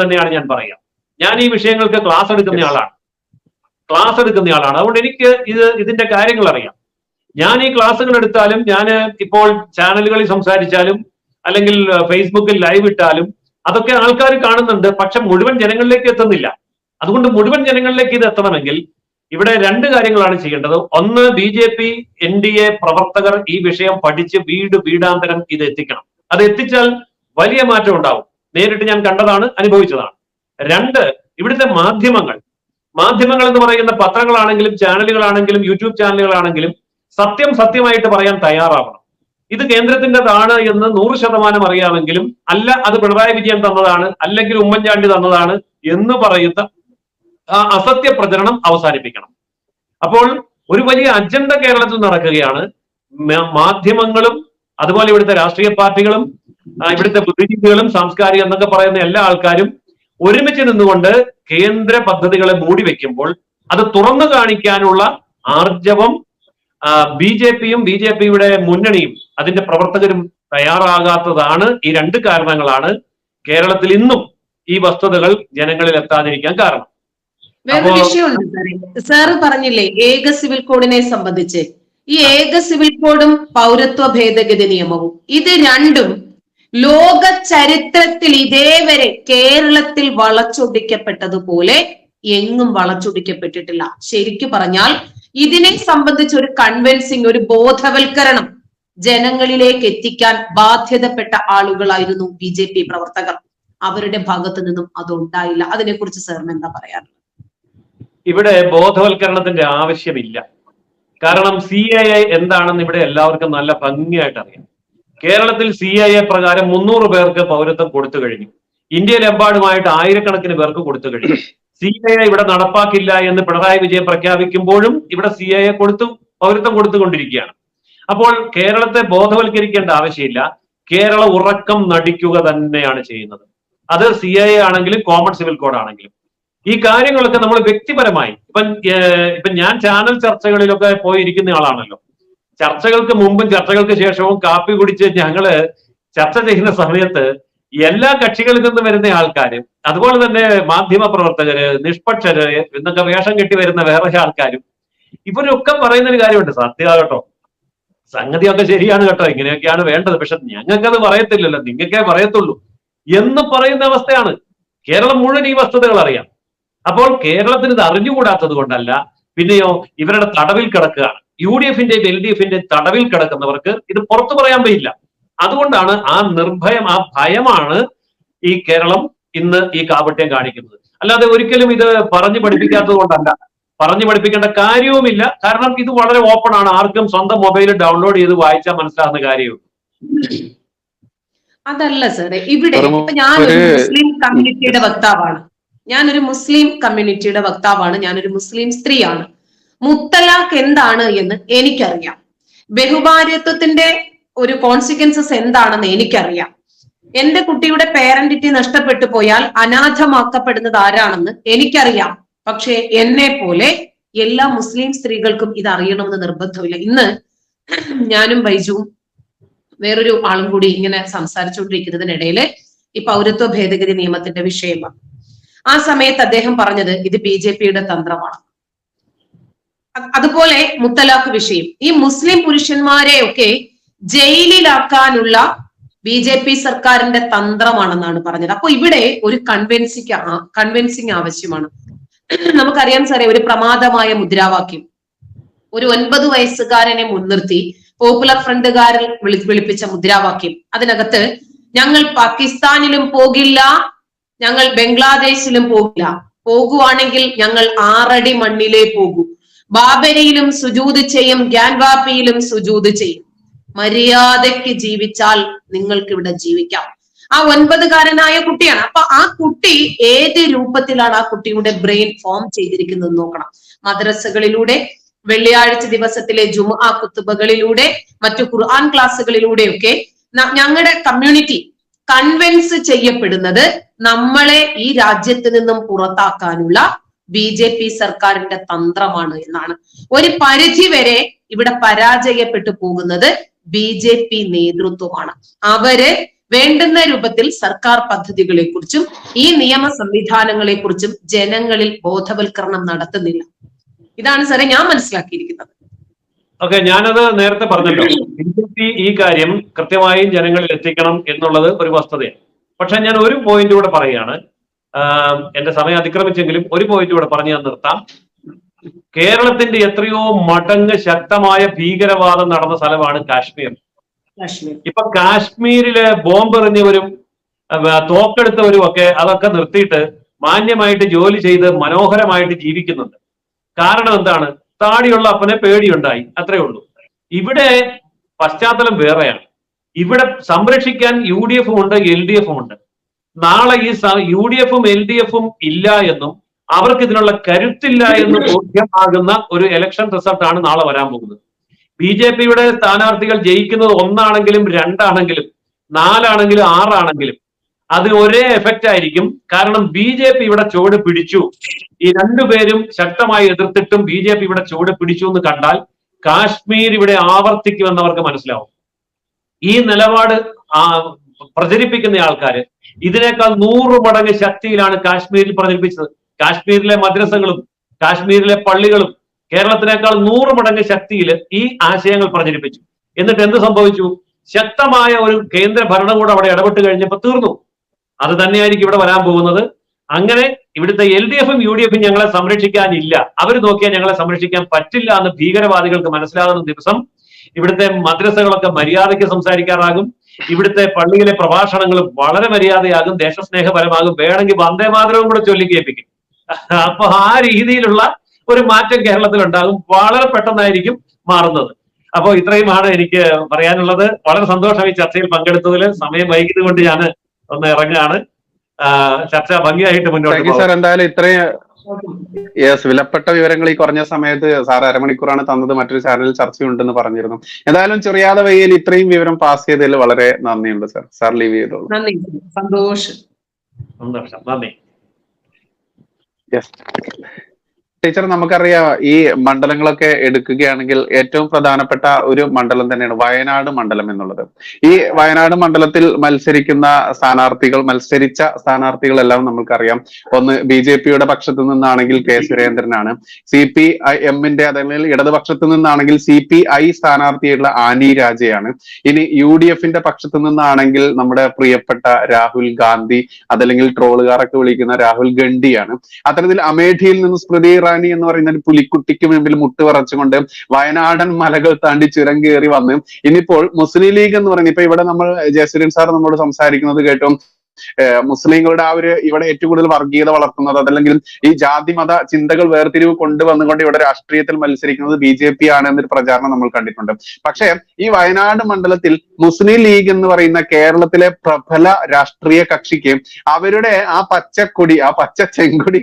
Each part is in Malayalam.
തന്നെയാണ് ഞാൻ പറയുക. ഞാൻ ഈ വിഷയങ്ങൾക്ക് ക്ലാസ് എടുക്കുന്ന ആളാണ്. ക്ലാസ് എടുക്കുന്ന ആളാണ്. അതുകൊണ്ട് എനിക്ക് ഇത് ഇതിന്റെ കാര്യങ്ങൾ അറിയാം. ഞാൻ ഈ ക്ലാസ്സുകൾ എടുത്താലും ഞാൻ ഇപ്പോൾ ചാനലുകളിൽ സംസാരിച്ചാലും അല്ലെങ്കിൽ ഫേസ്ബുക്കിൽ ലൈവ് ഇട്ടാലും അതൊക്കെ ആൾക്കാർ കാണുന്നുണ്ട്. പക്ഷെ മുഴുവൻ ജനങ്ങളിലേക്ക് എത്തുന്നില്ല. അതുകൊണ്ട് മുഴുവൻ ജനങ്ങളിലേക്ക് ഇത് എത്തണമെങ്കിൽ ഇവിടെ രണ്ട് കാര്യങ്ങളാണ് ചെയ്യേണ്ടത്. ഒന്ന് B J P N D A പ്രവർത്തകർ ഈ വിഷയം പഠിച്ച് വീട് വീടാന്തരം ഇത് എത്തിക്കണം. അത് എത്തിച്ചാൽ വലിയ മാറ്റം ഉണ്ടാവും. നേരിട്ട് ഞാൻ കണ്ടതാണ് അനുഭവിച്ചതാണ്. രണ്ട് ഇവിടുത്തെ മാധ്യമങ്ങൾ. മാധ്യമങ്ങൾ എന്ന് പറയുന്ന പത്രങ്ങളാണെങ്കിലും ചാനലുകളാണെങ്കിലും യൂട്യൂബ് ചാനലുകളാണെങ്കിലും സത്യം സത്യമായിട്ട് പറയാൻ തയ്യാറാവണം. ഇത് കേന്ദ്രത്തിന്റെതാണ് എന്ന് നൂറ് ശതമാനം അറിയാമെങ്കിലും അല്ല അത് പിണറായി വിജയൻ തന്നതാണ് അല്ലെങ്കിൽ ഉമ്മൻചാണ്ടി തന്നതാണ് എന്ന് പറയുന്ന അസത്യ പ്രചരണം അവസാനിപ്പിക്കണം. അപ്പോൾ ഒരു വലിയ അജണ്ട കേരളത്തിൽ നടക്കുകയാണ്. മാധ്യമങ്ങളും അതുപോലെ ഇവിടുത്തെ രാഷ്ട്രീയ പാർട്ടികളും ഇവിടുത്തെ ബുദ്ധിജീവികളും സാംസ്കാരിക എന്നൊക്കെ പറയുന്ന എല്ലാ ആൾക്കാരും ഒരുമിച്ച് നിന്നുകൊണ്ട് കേന്ദ്ര പദ്ധതികളെ മൂടി വെക്കുമ്പോൾ അത് തുറന്നു കാണിക്കാനുള്ള ആർജവം ബി ജെ പിയും ബി ജെ പിയുടെ മുന്നണിയും അതിന്റെ പ്രവർത്തകരും തയ്യാറാകാത്തതാണ് ഈ രണ്ട് കാരണങ്ങളാണ് കേരളത്തിൽ ഇന്നും ഈ വസ്തുതകൾ ജനങ്ങളിൽ എത്താതിരിക്കാൻ കാരണം. വേറൊരു വിഷയമുണ്ട് സാറ് പറഞ്ഞില്ലേ ഏക സിവിൽ കോഡിനെ സംബന്ധിച്ച്. ഈ ഏക സിവിൽ കോഡും പൗരത്വ ഭേദഗതി നിയമവും ഇത് രണ്ടും ലോക ചരിത്രത്തിൽ ഇതേവരെ കേരളത്തിൽ വളച്ചൊടിക്കപ്പെട്ടതുപോലെ എങ്ങും വളച്ചൊടിക്കപ്പെട്ടിട്ടില്ല. ശരിക്കു പറഞ്ഞാൽ ഇതിനെ സംബന്ധിച്ച് ഒരു കൺവെൻസിങ് ഒരു ബോധവൽക്കരണം ജനങ്ങളിലേക്ക് എത്തിക്കാൻ ബാധ്യതപ്പെട്ട ആളുകളായിരുന്നു ബി ജെ പി പ്രവർത്തകർ. അവരുടെ ഭാഗത്തു നിന്നും അതുണ്ടായില്ല അതിനെക്കുറിച്ച് സാറിന് എന്താ പറയാറുള്ളത് ഇവിടെ ബോധവൽക്കരണത്തിന്റെ ആവശ്യമില്ല. കാരണം സി എ എന്താണെന്ന് ഇവിടെ എല്ലാവർക്കും നല്ല ഭംഗിയായിട്ട് അറിയാം കേരളത്തിൽ സി ഐ എ പ്രകാരം മുന്നൂറ് പേർക്ക് പൗരത്വം കൊടുത്തു കഴിഞ്ഞു. ഇന്ത്യയിലെമ്പാടുമായിട്ട് ആയിരക്കണക്കിന് പേർക്ക് കൊടുത്തു കഴിഞ്ഞു. സി ഐ എ ഇവിടെ നടപ്പാക്കില്ല എന്ന് പിണറായി വിജയൻ പ്രഖ്യാപിക്കുമ്പോഴും ഇവിടെ സി ഐ എ കൊടുത്തു പൗരത്വം കൊടുത്തുകൊണ്ടിരിക്കുകയാണ്. അപ്പോൾ കേരളത്തെ ബോധവൽക്കരിക്കേണ്ട ആവശ്യമില്ല. കേരള ഉറക്കം നടിക്കുക തന്നെയാണ് ചെയ്യുന്നത്. അത് സി ഐ എ ആണെങ്കിലും കോമൺ സിവിൽ കോഡ് ആണെങ്കിലും. ഈ കാര്യങ്ങളൊക്കെ നമ്മൾ വ്യക്തിപരമായി ഇപ്പം ഇപ്പൊ ഞാൻ ചാനൽ ചർച്ചകളിലൊക്കെ പോയിരിക്കുന്ന ആളാണല്ലോ. ചർച്ചകൾക്ക് മുമ്പും ചർച്ചകൾക്ക് ശേഷവും കാപ്പി കുടിച്ച് ഞങ്ങൾ ചർച്ച ചെയ്യുന്ന സമയത്ത് എല്ലാ കക്ഷികളിൽ നിന്നും വരുന്ന ആൾക്കാരും അതുപോലെ തന്നെ മാധ്യമ പ്രവർത്തകര് നിഷ്പക്ഷര് എന്നൊക്കെ വേഷം കെട്ടി വരുന്ന വേറെ ആൾക്കാരും ഇവരൊക്കെ പറയുന്ന ഒരു കാര്യമുണ്ട്. സത്യ കേട്ടോ. സംഗതിയൊക്കെ ശരിയാണ് കേട്ടോ. ഇങ്ങനെയൊക്കെയാണ് വേണ്ടത്. പക്ഷെ ഞങ്ങൾക്കത് പറയത്തില്ലല്ലോ. നിങ്ങൾക്കേ പറയത്തുള്ളൂ. എന്ന് പറയുന്ന അവസ്ഥയാണ്. കേരളം മുഴുവൻ ഈ വസ്തുതകൾ അറിയാം. അപ്പോൾ കേരളത്തിന് ഇത് അറിഞ്ഞുകൂടാത്തത് കൊണ്ടല്ല പിന്നെയോ ഇവരുടെ തടവിൽ കിടക്കുകയാണ്. യു ഡി എഫിന്റെയും എൽ ഡി എഫിന്റെയും തടവിൽ കിടക്കുന്നവർക്ക് ഇത് പുറത്തു പറയാൻ പറ്റില്ല അതുകൊണ്ടാണ് ആ നിർഭയം ആ ഭയമാണ് ഈ കേരളം ഇന്ന് ഈ കാപട്യം കാണിക്കുന്നത്. അല്ലാതെ ഒരിക്കലും ഇത് പറഞ്ഞു പഠിപ്പിക്കാത്തത് കൊണ്ടല്ല. പറഞ്ഞു പഠിപ്പിക്കേണ്ട കാര്യവുമില്ല. കാരണം ഇത് വളരെ ഓപ്പൺ ആണ്. ആർക്കും സ്വന്തം മൊബൈലിൽ ഡൗൺലോഡ് ചെയ്ത് വായിച്ചാൽ മനസ്സിലാകുന്ന കാര്യവും അതല്ല സാറേ ഇവിടെ ഇപ്പൊ ഞാനൊരു ഒരു- മുസ്ലിം കമ്മ്യൂണിറ്റിയുടെ വക്താവാണ്. ഞാനൊരു മുസ്ലിം കമ്മ്യൂണിറ്റിയുടെ വക്താവാണ്. ഞാനൊരു മുസ്ലിം സ്ത്രീയാണ്. മുത്തലാഖ് എന്താണ് എന്ന് എനിക്കറിയാം. ബഹുഭാര്യത്വത്തിന്റെ ഒരു കോൺസിക്വൻസസ് എന്താണെന്ന് എനിക്കറിയാം. എന്റെ കുട്ടിയുടെ പേരന്റിറ്റി നഷ്ടപ്പെട്ടു പോയാൽ അനാഥമാക്കപ്പെടുന്നത് ആരാണെന്ന് എനിക്കറിയാം. പക്ഷേ എന്നെ പോലെ എല്ലാ മുസ്ലിം സ്ത്രീകൾക്കും ഇത് അറിയണമെന്ന് നിർബന്ധമില്ല. ഇന്ന് ഞാനും ബൈജുവും വേറൊരു ആളും കൂടി ഇങ്ങനെ സംസാരിച്ചുകൊണ്ടിരിക്കുന്നതിനിടയിൽ ഈ പൗരത്വ ഭേദഗതി നിയമത്തിന്റെ വിഷയമാണ്. ആ സമയത്ത് അദ്ദേഹം പറഞ്ഞത് ഇത് ബി ജെ പിയുടെ തന്ത്രമാണ്. അതുപോലെ മുത്തലാഖ് വിഷയം. ഈ മുസ്ലിം പുരുഷന്മാരെ ഒക്കെ ജയിലിലാക്കാനുള്ള ബി ജെ പി സർക്കാരിന്റെ തന്ത്രമാണെന്നാണ് പറഞ്ഞത്. അപ്പൊ ഇവിടെ ഒരു കൺവിൻസിങ് കൺവിൻസിങ് ആവശ്യമാണ്. നമുക്കറിയാം സാറേ ഒരു പ്രമാദമായ മുദ്രാവാക്യം. ഒരു ഒൻപത് വയസ്സുകാരനെ മുൻനിർത്തി പോപ്പുലർ ഫ്രണ്ടുകാരൻ വിളി വിളിപ്പിച്ച മുദ്രാവാക്യം. അതിനകത്ത് ഞങ്ങൾ പാകിസ്ഥാനിലും പോകില്ല ഞങ്ങൾ ബംഗ്ലാദേശിലും പോകില്ല. പോകുവാണെങ്കിൽ ഞങ്ങൾ ആറടി മണ്ണിലേ പോകൂ. ബാബരിയിലും സുജൂത് ചെയ്യും ഗ്യാൻവാപ്പിയിലും സുജൂത് ചെയ്യും. മര്യാദയ്ക്ക് ജീവിച്ചാൽ നിങ്ങൾക്ക് ഇവിടെ ജീവിക്കാം. ആ ഒൻപതുകാരനായ കുട്ടിയാണ്. അപ്പൊ ആ കുട്ടി ഏത് രൂപത്തിലാണ് ആ കുട്ടിയുടെ ബ്രെയിൻ ഫോം ചെയ്തിരിക്കുന്നത് നോക്കണം. മദ്രസകളിലൂടെ വെള്ളിയാഴ്ച ദിവസത്തിലെ ജുമുഅ കുത്തുബകളിലൂടെ മറ്റു ഖുർആൻ ക്ലാസ്സുകളിലൂടെയൊക്കെ ഞങ്ങളുടെ കമ്മ്യൂണിറ്റി കൺവിൻസ് ചെയ്യപ്പെടുന്നത് നമ്മളെ ഈ രാജ്യത്ത് നിന്നും പുറത്താക്കാനുള്ള ബി ജെ പി സർക്കാരിന്റെ തന്ത്രമാണ് എന്നാണ്. ഒരു പരിധി വരെ ഇവിടെ പരാജയപ്പെട്ടു പോകുന്നത് ബി ജെ പി നേതൃത്വമാണ്. അവർ വേണ്ടുന്ന രൂപത്തിൽ സർക്കാർ പദ്ധതികളെ കുറിച്ചും ഈ നിയമ സംവിധാനങ്ങളെ കുറിച്ചും ജനങ്ങളിൽ ബോധവൽക്കരണം നടത്തുന്നില്ല. ഇതാണ് സാറെ ഞാൻ മനസ്സിലാക്കിയിരിക്കുന്നത്. ഓക്കെ ഞാനത് നേരത്തെ പറഞ്ഞല്ലോ. ബി ജെ പി ഈ കാര്യം കൃത്യമായും ജനങ്ങളിൽ എത്തിക്കണം എന്നുള്ളത് ഒരു വസ്തുതയാണ്. പക്ഷെ ഞാൻ ഒരു പോയിന്റ് കൂടെ പറയുകയാണ്. എന്റെ സമയം അതിക്രമിച്ചെങ്കിലും ഒരു പോയിന്റ് ഇവിടെ പറഞ്ഞു ഞാൻ നിർത്താം. കേരളത്തിന്റെ എത്രയോ മടങ്ങ് ശക്തമായ ഭീകരവാദം നടന്ന സ്ഥലമാണ് കാശ്മീർ. ഇപ്പൊ കാശ്മീരിൽ ബോംബെറിഞ്ഞവരും എറിഞ്ഞവരും തോക്കെടുത്തവരും ഒക്കെ അതൊക്കെ നിർത്തിയിട്ട് മാന്യമായിട്ട് ജോലി ചെയ്ത് മനോഹരമായിട്ട് ജീവിക്കുന്നുണ്ട്. കാരണം എന്താണ്? താടിയുള്ള അപ്പനെ പേടിയുണ്ടായി. അത്രേ ഉള്ളൂ. ഇവിടെ പശ്ചാത്തലം വേറെയാണ്. ഇവിടെ സംരക്ഷിക്കാൻ യു ഡി എഫും ഉണ്ട് എൽ ഡി എഫും ഉണ്ട്. നാളെ ഈ യു ഡി എഫും എൽ ഡി എഫും ഇല്ല എന്നും അവർക്ക് ഇതിനുള്ള കരുത്തില്ല എന്ന് ബോധ്യമാകുന്ന ഒരു ഇലക്ഷൻ ആണ് നാളെ വരാൻ പോകുന്നത്. ബി ജെ പിയുടെ സ്ഥാനാർത്ഥികൾ ജയിക്കുന്നത് ഒന്നാണെങ്കിലും രണ്ടാണെങ്കിലും നാലാണെങ്കിലും ആറാണെങ്കിലും അത് ഒരേ എഫക്റ്റ് ആയിരിക്കും. കാരണം ബി ജെ പി ഇവിടെ ചുവട് പിടിച്ചു. ഈ രണ്ടുപേരും ശക്തമായി എതിർത്തിട്ടും ബി ജെ പി ഇവിടെ ചുവട് പിടിച്ചു എന്ന് കണ്ടാൽ കാശ്മീർ ഇവിടെ ആവർത്തിക്കുമെന്ന് അവർക്ക് മനസ്സിലാവും. ഈ നിലപാട് പ്രചരിപ്പിക്കുന്ന ആൾക്കാർ ഇതിനേക്കാൾ നൂറ് മടങ്ങ് ശക്തിയിലാണ് കാശ്മീരിൽ പ്രചരിപ്പിച്ചത്. കാശ്മീരിലെ മദ്രസകളും കാശ്മീരിലെ പള്ളികളും കേരളത്തിനേക്കാൾ നൂറ് മടങ്ങ് ശക്തിയിൽ ഈ ആശയങ്ങൾ പ്രചരിപ്പിച്ചു. എന്നിട്ട് എന്ത് സംഭവിച്ചു? ശക്തമായ ഒരു കേന്ദ്ര ഭരണകൂടം അവിടെ ഇടപെട്ട് കഴിഞ്ഞപ്പോൾ തീർന്നു. അത് തന്നെയായിരിക്കും ഇവിടെ വരാൻ പോകുന്നത്. അങ്ങനെ ഇവിടുത്തെ എൽ ഡി എഫും യു ഡി എഫും ഞങ്ങളെ സംരക്ഷിക്കാനില്ല. അവർ നോക്കിയാൽ ഞങ്ങളെ സംരക്ഷിക്കാൻ പറ്റില്ല എന്ന് ഭീകരവാദികൾക്ക് മനസ്സിലാകുന്ന ദിവസം ഇവിടുത്തെ മദ്രസകളൊക്കെ മര്യാദയ്ക്ക് സംസാരിക്കാറാകും. ഇവിടുത്തെ പള്ളിയിലെ പ്രഭാഷണങ്ങൾ വളരെ മര്യാദയാകും ദേശസ്നേഹപരമാകും. വേണമെങ്കിൽ വന്ദേ മാതരവും കൂടെ ചൊല്ലിക്കേൽപ്പിക്കും അപ്പൊ ആ രീതിയിലുള്ള ഒരു മാറ്റം കേരളത്തിൽ ഉണ്ടാകും വളരെ പെട്ടെന്നായിരിക്കും മാറുന്നത്. അപ്പോൾ ഇത്രയുമാണ് എനിക്ക് പറയാനുള്ളത്. വളരെ സന്തോഷം ഈ ചർച്ചയിൽ പങ്കെടുത്തതിൽ. സമയം വൈകിയത് കൊണ്ട് ഞാൻ ഒന്ന് ഇറങ്ങുകയാണ് ചർച്ച ഭംഗിയായിട്ട് മുന്നോട്ട് സാർ. എന്തായാലും ഇത്രയും യെസ് വിലപ്പെട്ട വിവരങ്ങൾ ഈ കുറഞ്ഞ സമയത്ത് സാർ അരമണിക്കൂറാണ് തന്നത്. മറ്റൊരു ചാനലിൽ ചർച്ചയുണ്ടെന്ന് പറഞ്ഞിരുന്നു. എന്തായാലും ചെറിയാതെ വയ്യയിൽ ഇത്രയും വിവരം പാസ് ചെയ്തതിൽ വളരെ നന്ദിയുണ്ട് സാർ. സാർ ലീവ് ചെയ്തോളൂ. നന്ദി. സന്തോഷം. സന്തോഷം. നന്ദി. യെസ്. ടീച്ചർ നമുക്കറിയാം ഈ മണ്ഡലങ്ങളൊക്കെ എടുക്കുകയാണെങ്കിൽ ഏറ്റവും പ്രധാനപ്പെട്ട ഒരു മണ്ഡലം തന്നെയാണ് വയനാട് മണ്ഡലം എന്നുള്ളത്. ഈ വയനാട് മണ്ഡലത്തിൽ മത്സരിക്കുന്ന സ്ഥാനാർത്ഥികൾ മത്സരിച്ച സ്ഥാനാർത്ഥികളെല്ലാം നമുക്കറിയാം. ഒന്ന് ബി ജെ പിയുടെ പക്ഷത്തു നിന്നാണെങ്കിൽ കെ സുരേന്ദ്രനാണ്. സി പി ഐ എമ്മിന്റെ അതല്ലെങ്കിൽ ഇടതുപക്ഷത്തു നിന്നാണെങ്കിൽ സി പി ഐ സ്ഥാനാർത്ഥിയായിട്ടുള്ള ആനി രാജയാണ്. ഇനി യു ഡി എഫിന്റെ പക്ഷത്തു നിന്നാണെങ്കിൽ നമ്മുടെ പ്രിയപ്പെട്ട രാഹുൽ ഗാന്ധി അതല്ലെങ്കിൽ ട്രോളുകാരൊക്കെ വിളിക്കുന്ന രാഹുൽ ഗണ്ഡിയാണ്. അത്തരത്തിൽ അമേഠിയിൽ നിന്ന് സ്മൃതി എന്ന് പറയുന്ന ഒരു പുലിക്കുട്ടിക്ക് മുമ്പിൽ മുട്ട് പറച്ചുകൊണ്ട് വയനാടൻ മലകൾ താണ്ടി ചുരം കയറി വന്ന്. ഇനിയിപ്പോൾ മുസ്ലിം ലീഗ് എന്ന് പറയുന്നത് ഇപ്പൊ ഇവിടെ നമ്മൾ ജയസുരൻ സാർ നമ്മോട് സംസാരിക്കുന്നത് കേട്ടും. മുസ്ലിങ്ങളുടെ ആ ഒരു ഇവിടെ ഏറ്റവും കൂടുതൽ വർഗീയത വളർത്തുന്നത് അതല്ലെങ്കിൽ ഈ ജാതി മത ചിന്തകൾ വേർതിരിവ് കൊണ്ടുവന്നുകൊണ്ട് ഇവിടെ രാഷ്ട്രീയത്തിൽ മത്സരിക്കുന്നത് ബി ജെ പി ആണ് എന്നൊരു പ്രചാരണം നമ്മൾ കണ്ടിട്ടുണ്ട്. പക്ഷേ ഈ വയനാട് മണ്ഡലത്തിൽ മുസ്ലിം ലീഗ് എന്ന് പറയുന്ന കേരളത്തിലെ പ്രബല രാഷ്ട്രീയ കക്ഷിക്ക് അവരുടെ ആ പച്ചക്കൊടി ആ പച്ച ചെങ്കൊടി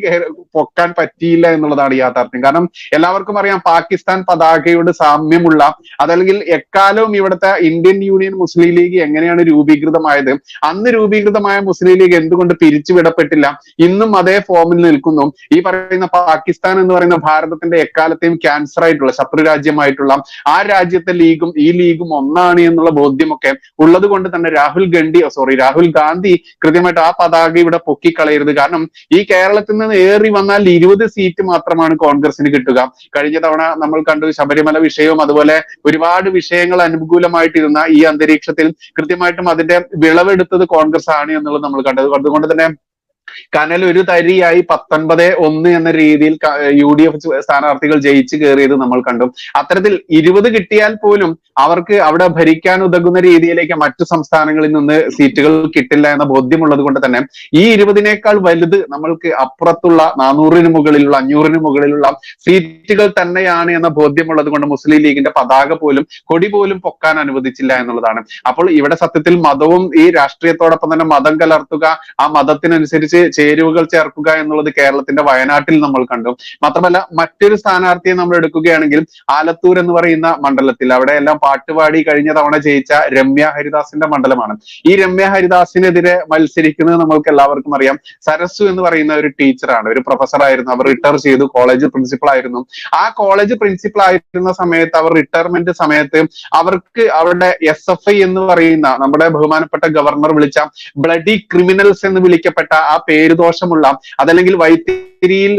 പൊക്കാൻ പറ്റിയില്ല എന്നുള്ളതാണ് യാഥാർത്ഥ്യം. കാരണം എല്ലാവർക്കും അറിയാം പാകിസ്ഥാൻ പതാകയോട് സാമ്യമുള്ള അതല്ലെങ്കിൽ എക്കാലവും ഇവിടുത്തെ ഇന്ത്യൻ യൂണിയൻ മുസ്ലിം ലീഗ് എങ്ങനെയാണ് രൂപീകൃതമായത്? അന്ന് രൂപീകൃതമായ മുസ്ലിം ലീഗ് എന്തുകൊണ്ട് പിരിച്ചുവിടപ്പെട്ടില്ല ഇന്നും അതേ ഫോമിൽ നിൽക്കുന്നു. ഈ പറയുന്ന പാകിസ്ഥാൻ എന്ന് പറയുന്ന ഭാരതത്തിന്റെ എക്കാലത്തെയും ക്യാൻസർ ആയിട്ടുള്ള ശത്രു രാജ്യമായിട്ടുള്ള ആ രാജ്യത്തെ ലീഗും ഈ ലീഗും ഒന്നാണ് എന്നുള്ള ബോധ്യമൊക്കെ ഉള്ളത് കൊണ്ട് തന്നെ രാഹുൽ ഗാന്ധി സോറി രാഹുൽ ഗാന്ധി കൃത്യമായിട്ട് ആ പതാക ഇവിടെ പൊക്കിക്കളയരുത്. കാരണം ഈ കേരളത്തിൽ നിന്ന് ഏറി വന്നാൽ ഇരുപത് സീറ്റ് മാത്രമാണ് കോൺഗ്രസിന് കിട്ടുക. കഴിഞ്ഞ തവണ നമ്മൾ കണ്ടു ശബരിമല വിഷയവും അതുപോലെ ഒരുപാട് വിഷയങ്ങൾ അനുകൂലമായിട്ടിരുന്ന ഈ അന്തരീക്ഷത്തിൽ കൃത്യമായിട്ടും അതിന്റെ വിളവെടുത്തത് കോൺഗ്രസ് ആണ് നമ്മൾ കണ്ടത്. അതുകൊണ്ട് തന്നെ കനൽ ഒരു തരിയായി പത്തൊൻപത് ഒന്ന് എന്ന രീതിയിൽ യു ഡി എഫ് സ്ഥാനാർത്ഥികൾ ജയിച്ചു കയറിയത് നമ്മൾ കണ്ടു. അത്തരത്തിൽ ഇരുപത് കിട്ടിയാൽ പോലും അവർക്ക് അവിടെ ഭരിക്കാൻ ഉതകുന്ന രീതിയിലേക്ക് മറ്റു സംസ്ഥാനങ്ങളിൽ നിന്ന് സീറ്റുകൾ കിട്ടില്ല എന്ന ബോധ്യമുള്ളത് കൊണ്ട് തന്നെ ഈ ഇരുപതിനേക്കാൾ വലുത് നമ്മൾക്ക് അപ്പുറത്തുള്ള നാനൂറിന് മുകളിലുള്ള അഞ്ഞൂറിന് മുകളിലുള്ള സീറ്റുകൾ തന്നെയാണ് എന്ന ബോധ്യമുള്ളത് കൊണ്ട് മുസ്ലിം ലീഗിന്റെ പതാക പോലും കൊടി പോലും പൊക്കാൻ അനുവദിച്ചില്ല എന്നുള്ളതാണ്. അപ്പോൾ ഇവിടെ സത്യത്തിൽ മതവും ഈ രാഷ്ട്രീയത്തോടൊപ്പം തന്നെ മതം കലർത്തുക ആ മതത്തിനനുസരിച്ച് ചേരുവകൾ ചേർക്കുക എന്നുള്ളത് കേരളത്തിന്റെ വയനാട്ടിൽ നമ്മൾ കണ്ടു. മാത്രമല്ല മറ്റൊരു സ്ഥാനാർത്ഥിയെ നമ്മൾ എടുക്കുകയാണെങ്കിൽ ആലത്തൂർ എന്ന് പറയുന്ന മണ്ഡലത്തിൽ അവിടെ എല്ലാം പാട്ടുപാടി കഴിഞ്ഞ തവണ ജയിച്ച രമ്യ ഹരിദാസിന്റെ മണ്ഡലമാണ്. ഈ രമ്യ ഹരിദാസിനെതിരെ മത്സരിക്കുന്നത് നമ്മൾക്ക് എല്ലാവർക്കും അറിയാം. സരസു എന്ന് പറയുന്ന ഒരു ടീച്ചറാണ് ഒരു പ്രൊഫസർ ആയിരുന്നു. അവർ റിട്ടയർ ചെയ്തു. കോളേജ് പ്രിൻസിപ്പൾ ആയിരുന്നു. ആ കോളേജ് പ്രിൻസിപ്പൾ ആയിരുന്ന സമയത്ത് അവർ റിട്ടയർമെന്റ് സമയത്ത് അവർക്ക് അവരുടെ എസ് എഫ് ഐ എന്ന് പറയുന്ന നമ്മുടെ ബഹുമാനപ്പെട്ട ഗവർണർ വിളിച്ച ബ്ലഡി ക്രിമിനൽസ് എന്ന് വിളിക്കപ്പെട്ട ആ പേരുദോഷമുള്ള അതല്ലെങ്കിൽ വൈത്തിരിയിൽ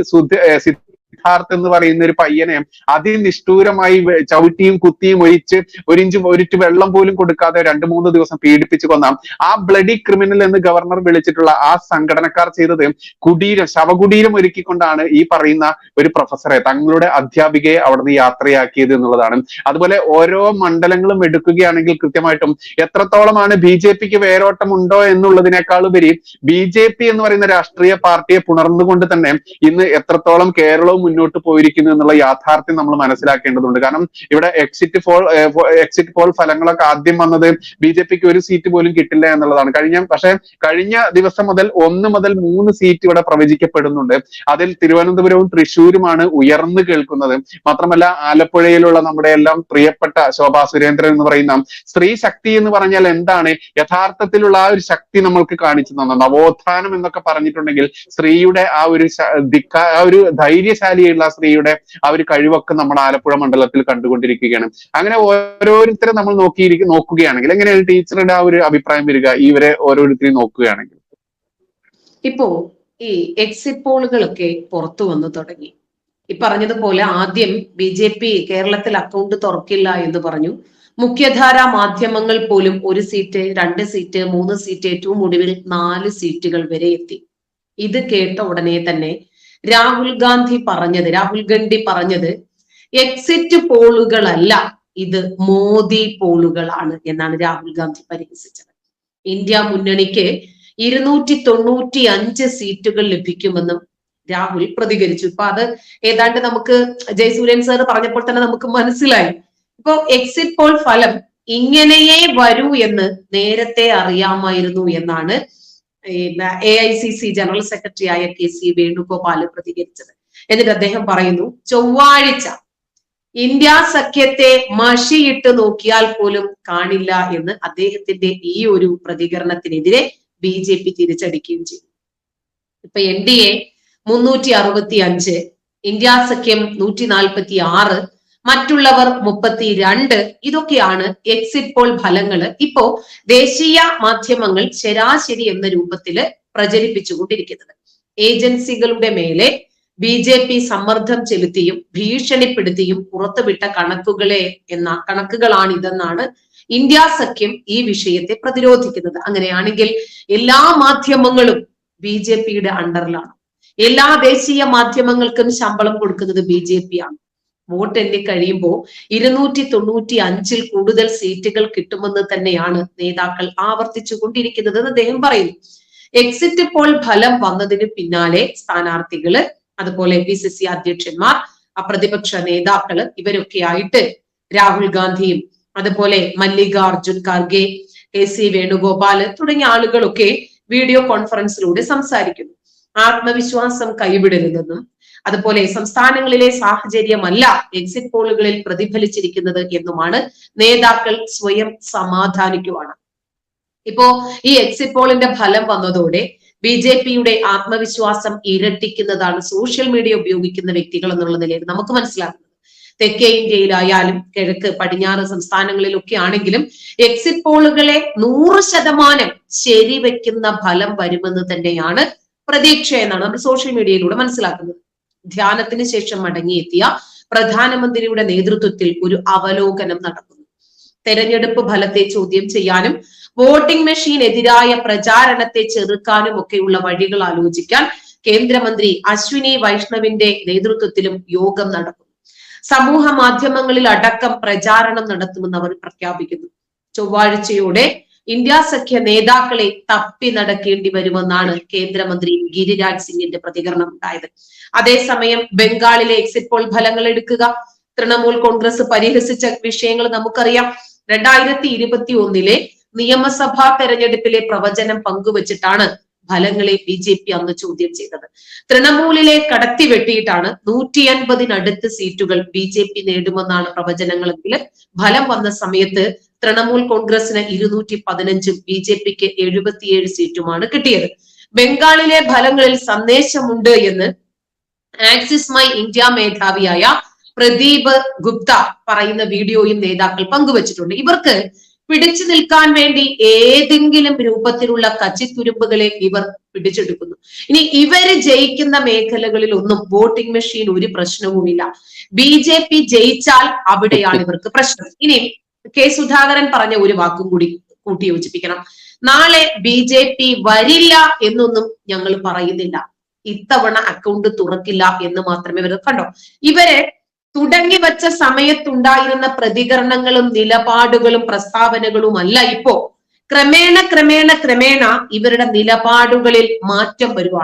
സിദ്ധാർത്ഥ് എന്ന് പറയുന്ന ഒരു പയ്യനെ അതിനിഷ്ഠൂരമായി ചവിട്ടിയും കുത്തിയും ഒഴിച്ച് ഒരിഞ്ച് ഒരിറ്റ് വെള്ളം പോലും കൊടുക്കാതെ രണ്ടു മൂന്ന് ദിവസം പീഡിപ്പിച്ചു കൊന്ന ആ ബ്ലഡി ക്രിമിനൽ എന്ന് ഗവർണർ വിളിച്ചിട്ടുള്ള ആ സംഘടനക്കാർ ചെയ്തത് കുടീരം ശവകുടീരം ഒരുക്കിക്കൊണ്ടാണ് ഈ പറയുന്ന ഒരു പ്രൊഫസറെ തങ്ങളുടെ അധ്യാപികയെ അവിടുന്ന് യാത്രയാക്കിയത് എന്നുള്ളതാണ്. അതുപോലെ ഓരോ മണ്ഡലങ്ങളും എടുക്കുകയാണെങ്കിൽ കൃത്യമായിട്ടും എത്രത്തോളമാണ് ബി ജെ പിക്ക് വേരോട്ടം ഉണ്ടോ എന്നുള്ളതിനേക്കാൾ ഉപരി ബി ജെ പി എന്ന് പറയുന്ന രാഷ്ട്രീയ പാർട്ടിയെ പുണർന്നുകൊണ്ട് തന്നെ ഇന്ന് എത്രത്തോളം കേരളവും മുന്നോട്ട് പോയിരിക്കുന്നു എന്നുള്ള യാഥാർത്ഥ്യം നമ്മൾ മനസ്സിലാക്കേണ്ടതുണ്ട്. കാരണം ഇവിടെ എക്സിറ്റ് പോൾ എക്സിറ്റ് പോൾ ഫലങ്ങളൊക്കെ ആദ്യം വന്നത് ബി ജെ പിക്ക് ഒരു സീറ്റ് പോലും കിട്ടില്ല എന്നുള്ളതാണ്. കഴിഞ്ഞ പക്ഷെ കഴിഞ്ഞ ദിവസം മുതൽ ഒന്ന് മുതൽ മൂന്ന് സീറ്റ് ഇവിടെ പ്രവചിക്കപ്പെടുന്നുണ്ട്. അതിൽ തിരുവനന്തപുരവും തൃശ്ശൂരുമാണ് ഉയർന്നു കേൾക്കുന്നത്. മാത്രമല്ല ആലപ്പുഴയിലുള്ള നമ്മുടെ എല്ലാം പ്രിയപ്പെട്ട ശോഭാ സുരേന്ദ്രൻ എന്ന് പറയുന്ന സ്ത്രീ ശക്തി എന്ന് പറഞ്ഞാൽ എന്താണ്? യഥാർത്ഥത്തിലുള്ള ആ ഒരു ശക്തി നമ്മൾക്ക് കാണിച്ചു തന്ന നവോത്ഥാനം എന്നൊക്കെ പറഞ്ഞിട്ടുണ്ടെങ്കിൽ സ്ത്രീയുടെ ആ ഒരു ആ ദിക്ക ആ ധൈര്യശാലിയുള്ള സ്ത്രീയുടെ ആ ഒരു കഴിവൊക്കെ നമ്മൾ ആലപ്പുഴ മണ്ഡലത്തിൽ കണ്ടുകൊണ്ടിരിക്കുകയാണ്. അങ്ങനെ ഓരോരുത്തരെ നമ്മൾ നോക്കിയിരിക്കും നോക്കുകയാണെങ്കിൽ എങ്ങനെയാണ് ടീച്ചറുടെ ആ ഒരു അഭിപ്രായം വരിക? ഇവരെ ഓരോരുത്തരെയും നോക്കുകയാണെങ്കിൽ. ഇപ്പോ ഈ എക്സിറ്റ് പോളുകളൊക്കെ പുറത്തു വന്നു തുടങ്ങി. ഈ പറഞ്ഞതുപോലെ ആദ്യം ബി ജെ പി കേരളത്തിൽ അക്കൗണ്ട് തുറക്കില്ല എന്ന് പറഞ്ഞു. മുഖ്യധാരാ മാധ്യമങ്ങൾ പോലും ഒരു സീറ്റ് രണ്ട് സീറ്റ് മൂന്ന് സീറ്റ് ഏറ്റവും ഒടുവിൽ നാല് സീറ്റുകൾ വരെ എത്തി. ഇത് കേട്ട ഉടനെ തന്നെ രാഹുൽ ഗാന്ധി പറഞ്ഞത് രാഹുൽ ഗാന്ധി പറഞ്ഞത് എക്സിറ്റ് പോളുകളല്ല ഇത് മോദി പോളുകളാണ് എന്നാണ് രാഹുൽ ഗാന്ധി പരിഹസിച്ചത്. ഇന്ത്യ മുന്നണിക്ക് ഇരുന്നൂറ്റി തൊണ്ണൂറ്റി അഞ്ച് സീറ്റുകൾ ലഭിക്കുമെന്നും രാഹുൽ പ്രതികരിച്ചു. ഇപ്പൊ അത് ഏതാണ്ട് നമുക്ക് ജയസൂര്യൻ സാർ പറഞ്ഞപ്പോൾ തന്നെ നമുക്ക് മനസ്സിലായി. ഇപ്പൊ എക്സിറ്റ് പോൾ ഫലം ഇങ്ങനെയേ വരൂ എന്ന് നേരത്തെ അറിയാമായിരുന്നു എന്നാണ് A I C C general secretary ആയ കെ സി വേണുഗോപാൽ പ്രതികരിച്ചത്. എന്നിട്ട് അദ്ദേഹം പറയുന്നു ചൊവ്വാഴ്ച ഇന്ത്യ സഖ്യത്തെ മഷിയിട്ട് നോക്കിയാൽ പോലും കാണില്ല എന്ന് അദ്ദേഹത്തിന്റെ ഈ ഒരു പ്രതികരണത്തിനെതിരെ ബി ജെ പി തിരിച്ചടിക്കുകയും ചെയ്തു. ഇപ്പൊ എൻ ഡി എ മുന്നൂറ്റി അറുപത്തി അഞ്ച് ഇന്ത്യ സഖ്യം നൂറ്റി നാൽപ്പത്തി ആറ് മറ്റുള്ളവർ മുപ്പത്തി രണ്ട് ഇതൊക്കെയാണ് എക്സിറ്റ് പോൾ ഫലങ്ങൾ. ഇപ്പോ ദേശീയ മാധ്യമങ്ങൾ ശരാശരി എന്ന രൂപത്തിൽ പ്രചരിപ്പിച്ചുകൊണ്ടിരിക്കുന്നത് ഏജൻസികളുടെ മേലെ ബി ജെ പി സമ്മർദ്ദം ചെലുത്തിയും ഭീഷണിപ്പെടുത്തിയും പുറത്തുവിട്ട കണക്കുകളെ എന്ന കണക്കുകളാണിതെന്നാണ് ഇന്ത്യ സഖ്യം ഈ വിഷയത്തെ പ്രതിരോധിക്കുന്നത്. അങ്ങനെയാണെങ്കിൽ എല്ലാ മാധ്യമങ്ങളും ബി ജെ പിയുടെ അണ്ടറിലാണ്. എല്ലാ ദേശീയ മാധ്യമങ്ങൾക്കും ശമ്പളം കൊടുക്കുന്നത് ബി ജെ പി ആണ്. വോട്ട് എണ്ണി കഴിയുമ്പോൾ ഇരുന്നൂറ്റി തൊണ്ണൂറ്റി അഞ്ചിൽ കൂടുതൽ സീറ്റുകൾ കിട്ടുമെന്ന് തന്നെയാണ് നേതാക്കൾ ആവർത്തിച്ചു കൊണ്ടിരിക്കുന്നത് എന്ന് അദ്ദേഹം പറയുന്നു. എക്സിറ്റ് പോൾ ഫലം വന്നതിന് പിന്നാലെ സ്ഥാനാർത്ഥികൾ അതുപോലെ പി സി സി അധ്യക്ഷന്മാർ അപ്രതിപക്ഷ പ്രതിപക്ഷ നേതാക്കൾ ഇവരൊക്കെ ആയിട്ട് രാഹുൽ ഗാന്ധിയും അതുപോലെ മല്ലികാർജുൻ ഖാർഗെ കെ സി വേണുഗോപാൽ തുടങ്ങിയ ആളുകളൊക്കെ വീഡിയോ കോൺഫറൻസിലൂടെ സംസാരിക്കുന്നു. ആത്മവിശ്വാസം കൈവിടരുതെന്നും അതുപോലെ സംസ്ഥാനങ്ങളിലെ സാഹചര്യമല്ല എക്സിറ്റ് പോളുകളിൽ പ്രതിഫലിച്ചിരിക്കുന്നത് എന്നുമാണ് നേതാക്കൾ സ്വയം സമാധാനിക്കുവാണ്. ഇപ്പോ ഈ എക്സിറ്റ് പോളിന്റെ ഫലം വന്നതോടെ ബി ജെ പിയുടെ ആത്മവിശ്വാസം ഇരട്ടിക്കുന്നതാണ് സോഷ്യൽ മീഡിയ ഉപയോഗിക്കുന്ന വ്യക്തികൾ എന്നുള്ള നിലയിൽ നമുക്ക് മനസ്സിലാക്കുന്നത് തെക്കേ ഇന്ത്യയിലായാലും കിഴക്ക് പടിഞ്ഞാറ് സംസ്ഥാനങ്ങളിലൊക്കെ ആണെങ്കിലും എക്സിറ്റ് പോളുകളെ നൂറ് ശതമാനം ശരിവെക്കുന്ന ഫലം വരുമെന്ന് തന്നെയാണ് പ്രതീക്ഷ എന്നാണ് നമ്മൾ സോഷ്യൽ മീഡിയയിലൂടെ മനസ്സിലാക്കുന്നത്. ധ്യാനത്തിന് ശേഷം മടങ്ങിയെത്തിയ പ്രധാനമന്ത്രിയുടെ നേതൃത്വത്തിൽ ഒരു അവലോകനം നടക്കുന്നു. തെരഞ്ഞെടുപ്പ് ഫലത്തെ ചോദ്യം ചെയ്യാനും വോട്ടിംഗ് മെഷീൻ എതിരായ പ്രചാരണത്തെ ചെറുക്കാനും ഒക്കെയുള്ള വഴികൾ ആലോചിക്കാൻ കേന്ദ്രമന്ത്രി അശ്വിനി വൈഷ്ണവിന്റെ നേതൃത്വത്തിലും യോഗം നടക്കുന്നു. സമൂഹ മാധ്യമങ്ങളിൽ അടക്കം പ്രചാരണം നടത്തുമെന്ന് അവർ പ്രഖ്യാപിക്കുന്നു. ചൊവ്വാഴ്ചയോടെ ഇന്ത്യ സഖ്യ നേതാക്കളെ തപ്പി നടക്കേണ്ടി വരുമെന്നാണ് കേന്ദ്രമന്ത്രി ഗിരിരാജ് സിംഗിന്റെ പ്രതികരണം ഉണ്ടായത്. അതേസമയം ബംഗാളിലെ എക്സിറ്റ് പോൾ ഫലങ്ങൾ എടുക്കുക തൃണമൂൽ കോൺഗ്രസ് പരിഹസിച്ച വിഷയങ്ങൾ നമുക്കറിയാം. രണ്ടായിരത്തി ഇരുപത്തി ഒന്നിലെ നിയമസഭാ തെരഞ്ഞെടുപ്പിലെ പ്രവചനം പങ്കുവച്ചിട്ടാണ് ഫലങ്ങളെ ബി ജെ പി അന്ന് ചോദ്യം ചെയ്തത്. തൃണമൂലിലെ കടത്തി വെട്ടിയിട്ടാണ് നൂറ്റി അൻപതിനടുത്ത് സീറ്റുകൾ ബി ജെ പി നേടുമെന്നാണ് പ്രവചനങ്ങളെങ്കിൽ ഫലം വന്ന സമയത്ത് തൃണമൂൽ കോൺഗ്രസിന് ഇരുന്നൂറ്റി പതിനഞ്ചും ബി ജെ പിക്ക് എഴുപത്തിയേഴ് സീറ്റുമാണ് കിട്ടിയത്. ബംഗാളിലെ ഫലങ്ങളിൽ സന്ദേശമുണ്ട് എന്ന് ആക്സിസ് മൈ ഇന്ത്യ മേധാവിയായ പ്രദീപ് ഗുപ്ത പറയുന്ന വീഡിയോയും നേതാക്കൾ പങ്കുവച്ചിട്ടുണ്ട്. ഇവർക്ക് പിടിച്ചു നിൽക്കാൻ വേണ്ടി ഏതെങ്കിലും രൂപത്തിലുള്ള കച്ചിത്തുരുമ്പുകളെ ഇവർ പിടിച്ചെടുക്കുന്നു. ഇനി ഇവർ ജയിക്കുന്ന മേഖലകളിൽ ഒന്നും വോട്ടിംഗ് മെഷീൻ ഒരു പ്രശ്നവുമില്ല. ബി ജെ പി ജയിച്ചാൽ അവിടെയാണ് ഇവർക്ക് പ്രശ്നം. ഇനി കെ സുധാകരൻ പറഞ്ഞ ഒരു വാക്കും കൂടി കൂട്ടി യോജിപ്പിക്കണം. നാളെ ബി ജെ പി വരില്ല എന്നൊന്നും ഞങ്ങൾ പറയുന്നില്ല. ഇത്തവണ അക്കൗണ്ട് തുറക്കില്ല എന്ന് മാത്രമേ ഇവർ കണ്ടോ. ഇവരെ തുടങ്ങി വച്ച സമയത്തുണ്ടായിരുന്ന പ്രതികരണങ്ങളും നിലപാടുകളും പ്രസ്താവനകളും അല്ല ഇപ്പോ. ക്രമേണ ക്രമേണ ക്രമേണ ഇവരുടെ നിലപാടുകളിൽ മാറ്റം വരുവാണ്.